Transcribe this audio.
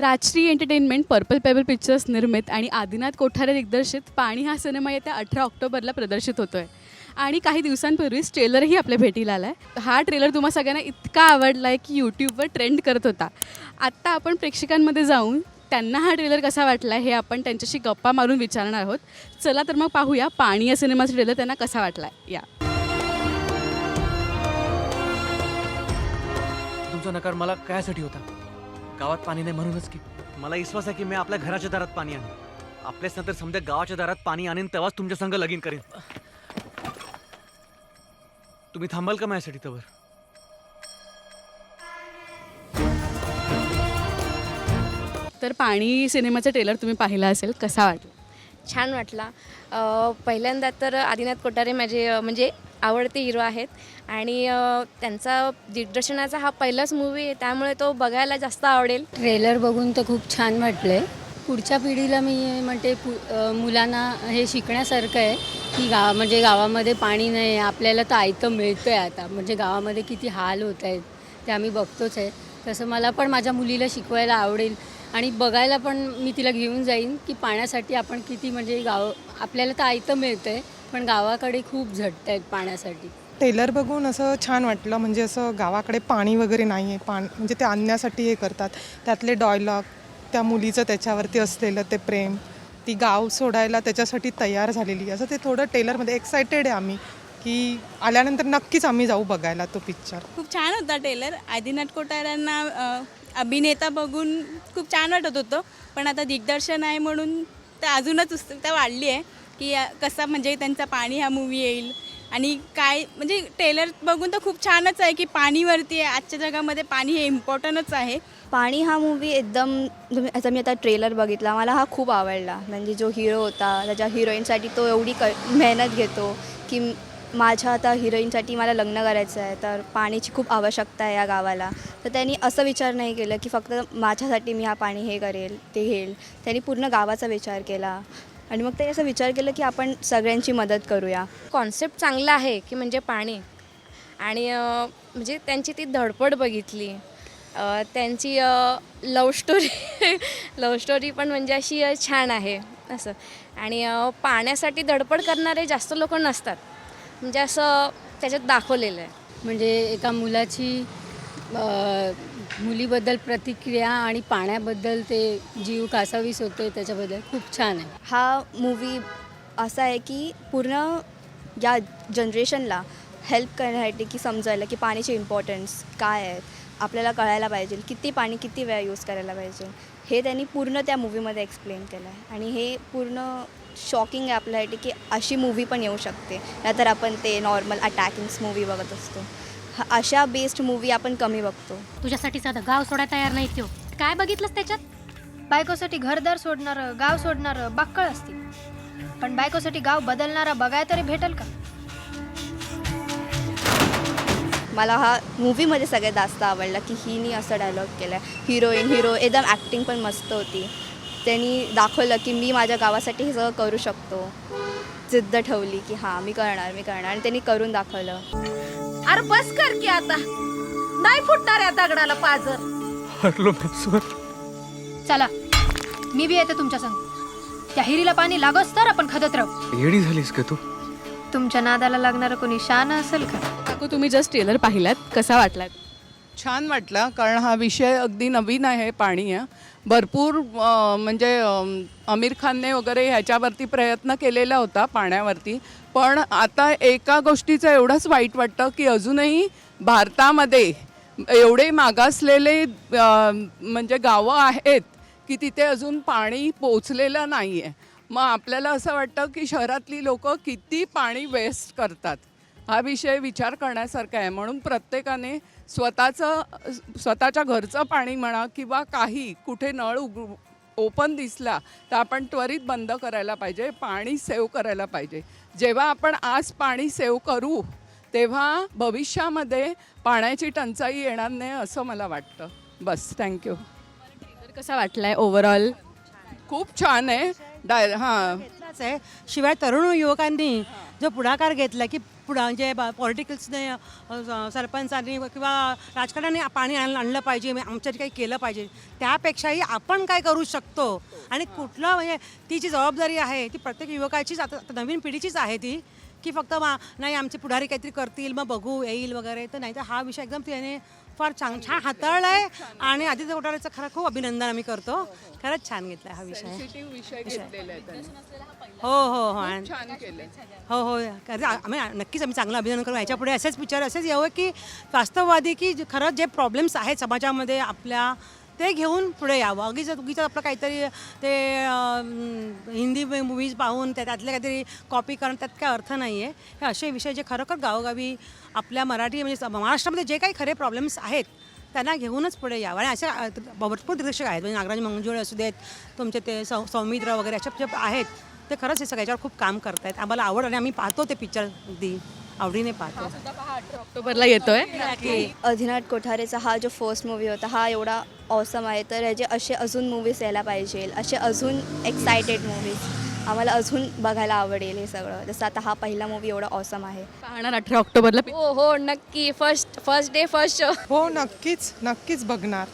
Rajshri entertainment purple pebble pictures निर्मित आणि आदिनाथ कोठारे दिग्दर्शित पाणी हा सिनेमा येत्या अठरा ऑक्टोबरला प्रदर्शित होतो आहे आणि काही दिवसांपूर्वीच ट्रेलरही आपल्या भेटीला आला आहे हा ट्रेलर तुम्हा सगळ्यांना इतका आवडला आहे की यूट्यूबवर ट्रेंड करत होता. आत्ता आपण प्रेक्षकांमध्ये जाऊन त्यांना हा ट्रेलर कसा वाटला हे आपण त्यांच्याशी गप्पा मारून विचारणार आहोत. चला तर मग पाहूया पाणी या सिनेमाचा ट्रेलर त्यांना कसा वाटला या. तुमचा नकार मला कायसाठी होता? गावात पाणी नाही म्हणूनच की. मला विश्वास आहे की मी आपल्या घराच्या दारात पाणी आणेन. आपल्याच नंतर समजा गावाच्या दारात पाणी आणेन तेव्हाच तुमच्या संग लगीन करेन. तुम्ही थांबाल का माझ्यासाठी तवर? तर पाणी सिनेमाचा ट्रेलर तुम्ही पाहिला असेल कसा वाटला? छान वाटला. अ, पहिल्यांदा तर आदिनाथ कोठारे माझे अ, म्हणजे आवडते हिरो आहेत. आणि त्यांचा दिग्दर्शनाचा हा पहिलाच मूवी आहे त्यामुळे तो बघायला जास्त आवडेल. ट्रेलर बघून तर खूप छान वाटलं आहे पुढच्या पिढीला मी म्हणते पु मुलांना हे शिकण्यासारखं आहे की गावा म्हणजे गावामध्ये पाणी नाही आहे आपल्याला तर आयतं मिळतं आहे आता. म्हणजे गावामध्ये किती हाल होत आहेत ते आम्ही बघतोच आहे. तसं मला पण माझ्या मुलीला शिकवायला आवडेल. आणि बघायला पण मी तिला घेऊन जाईन की पाण्यासाठी आपण किती म्हणजे गाव आपल्याला तर आयतं मिळतं आहे पण गावाकडे खूप झटत आहेत पाण्यासाठी. टेलर बघून असं छान वाटलं म्हणजे असं गावाकडे पाणी वगैरे नाही आहे पाणी म्हणजे ते आणण्यासाठी हे करतात. त्यातले डॉयलॉग त्या मुलीचं त्याच्यावरती असलेलं ते प्रेम ती गाव सोडायला त्याच्यासाठी तयार झालेली असं ते थोडं टेलरमध्ये एक्सायटेड आहे आम्ही की आल्यानंतर नक्कीच आम्ही जाऊ बघायला तो पिक्चर खूप छान होता टेलर. आदिनाथ कोठाऱ्यांना अ, अभिनेता बघून खूप छान वाटत होतं. पण आता दिग्दर्शन आहे म्हणून तर अजूनच उत्सुकता वाढली आहे. की कसा म्हणजे त्यांचा पाणी हा मूवी येईल. आणि काय म्हणजे टेलर बघून तर खूप छानच आहे की पाणीवरती आहे. आजच्या जगामध्ये पाणी हे इम्पॉर्टंटच आहे. पाणी हा मूवी एकदम तुम्ही आता मी आता ट्रेलर बघितला. मला हा खूप आवडला. म्हणजे जो हिरो होता त्याच्या हिरोईनसाठी तो एवढी क मेहनत घेतो की माझ्या आता हिरोईनसाठी मला लग्न करायचं आहे तर पाण्याची खूप आवश्यकता आहे या गावाला. तर त्यांनी असं विचार नाही केलं की फक्त माझ्यासाठी मी हा पाणी हे करेल ते घेईल. त्यांनी पूर्ण गावाचा विचार केला. आणि मग त्यांनी असं विचार केलं की आपण सगळ्यांची मदत करूया. कॉन्सेप्ट चांगला आहे की म्हणजे पाणी. आणि अ, म्हणजे त्यांची ती धडपड बघितली. अ, त्यांची लव स्टोरी लव स्टोरी पण म्हणजे अशी अ, छान आहे. असं. आणि अ, पाण्यासाठी धडपड करणारे जास्त लोक नसतात. म्हणजे असं त्याच्यात दाखवलेलं आहे. म्हणजे एका मुलाची अ, मुलीबद्दल प्रतिक्रिया आणि पाण्याबद्दल ते जीव कासावीस होते त्याच्याबद्दल खूप छान आहे. हा मूवी असा आहे की पूर्ण या जनरेशनला हेल्प करण्यासाठी की समजायला की पाण्याचे इम्पॉर्टन्स काय आहेत आपल्याला कळायला पाहिजे किती पाणी किती वेळा यूज करायला पाहिजे हे त्यांनी पूर्ण त्या मूवीमध्ये एक्सप्लेन केलं आहे. आणि हे पूर्ण शॉकिंग आहे आपल्यासाठी की अशी मूवी पण येऊ शकते. नाहीतर आपण ते नॉर्मल अटॅकिंग्स मूवी बघत असतो. अशा बेस्ड मूवी आपण कमी बघतो. तुझ्यासाठी साधं गाव सोडायला तयार नाही त्यो. काय बघितलंस त्याच्यात? बायकोसाठी घरदार सोडणारं गाव सोडणारं बाक्कळ असतील. पण बायकोसाठी गाव बदलणारा बघाय तरी भेटेल का? मला हा मूवीमध्ये सगळ्यात जास्त आवडला की हिनी असं डायलॉग केला आहे हिरोईन हिरो एकदम ॲक्टिंग पण मस्त होती. त्यांनी दाखवलं की मी माझ्या गावासाठी हे सगळं करू शकतो. जिद्द ठेवली की हां मी करणार मी करणार. आणि त्यांनी करून दाखवलं. अरे बस कर की आता. नाही फुटणार या दगडाला पाजर. हरलो चला मी बी येते तुमच्या संग. त्या हिरीला पाणी लागोस तर आपण खदत राहू. येडी झालीस का तू? तुमच्या नादाला लागणारं कोणी शान असेल का? काकू तुम्ही जस्ट ट्रेलर पाहिलात कसा वाटलात छान वाटला कारण हा विषय अगदी नवीन आहे पाणी आहे भरपूर म्हणजे आमिर खानने वगैरे ह्याच्यावरती प्रयत्न केलेला होता पाण्यावरती. पण आता एका गोष्टीचं एवढंच वाईट वाटतं की अजूनही भारतामध्ये एवढे मागासलेले म्हणजे गावं आहेत की तिथे अजून पाणी पोचलेलं नाही आहे मग आपल्याला असं वाटतं की शहरातली लोक किती पाणी वेस्ट करतात. हा विषय विचार करण्यासारखा आहे. म्हणून प्रत्येकाने स्वतःचं स्वतःच्या घरचं पाणी म्हणा किंवा काही कुठे नळ उघ ओपन दिसला तर आपण त्वरित बंद करायला पाहिजे पाणी सेव्ह करायला पाहिजे. जेव्हा आपण आज पाणी सेव्ह करू तेव्हा भविष्यामध्ये पाण्याची टंचाई येणार नाही असं मला वाटतं. बस थँक्यू कसा वाटलाय ओव्हरऑल खूप छान आहे. डाय हां. आहे. शिवाय तरुण युवकांनी जो पुढाकार घेतला की पुढं म्हणजे पॉलिटिकल्सने सरपंचांनी किंवा राजकारणाने पाणी आणलं आणलं पाहिजे म्हणजे आमच्यासाठी काही केलं पाहिजे त्यापेक्षाही आपण काय करू शकतो? आणि कुठलं म्हणजे ती जी जबाबदारी आहे ती प्रत्येक युवकाचीच आता नवीन पिढीचीच आहे ती. की फक्त मा नाही आमचे पुढारी काहीतरी करतील मग बघू येईल वगैरे. तर नाही तर हा विषय एकदम त्याने फार छान छान हाताळला आहे आणि आदित्य कोठारेचं खरं खूप अभिनंदन आम्ही करतो. खरंच छान घेतला हा विषय. हो हो हो. हो हो. आम्ही नक्कीच आम्ही चांगलं अभिनंदन करू. याच्यापुढे असेच पिक्चर असेच यावं की वास्तववादी की खरंच जे प्रॉब्लेम्स आहेत समाजामध्ये आपल्या ते घेऊन पुढे यावं. अगदीच उगीच आपलं काहीतरी ते हिंदी मूवीज पाहून त्या त्यातले काहीतरी कॉपी करणं त्यात काय अर्थ नाही आहे हे असे विषय जे खरोखर गावोगावी आपल्या मराठी म्हणजे महाराष्ट्रामध्ये जे काही खरे प्रॉब्लेम्स आहेत त्यांना घेऊनच पुढे यावं. आणि असे भरपूर दिग्दर्शक आहेत. म्हणजे नागराज मंजुळे असू देत तुमचे ते सौ सौमित्र वगैरे अशा जे आहेत ते खरंच हे सगळ्याच्यावर खूप काम करतायत. आम्हाला आवड आणि आम्ही पाहतो ते पिक्चर दी आवडीने पाहतो. ऑक्टोबरला येतोय. अधिनाथ कोठारेचा हा जो फर्स्ट मूवी होता हा एवढा ऑसम आहे. तर याचे असे अजून मूवीज यायला पाहिजे असे अजून एक्सायटेड मूवीज आम्हाला अजून बघायला आवडेल हे सगळं. जसं आता हा पहिला मूवी एवढा ऑसम आहे. पाहणार अठरा ऑक्टोबरला? हो हो नक्की. First first day first show हो नक्कीच नक्कीच बघणार.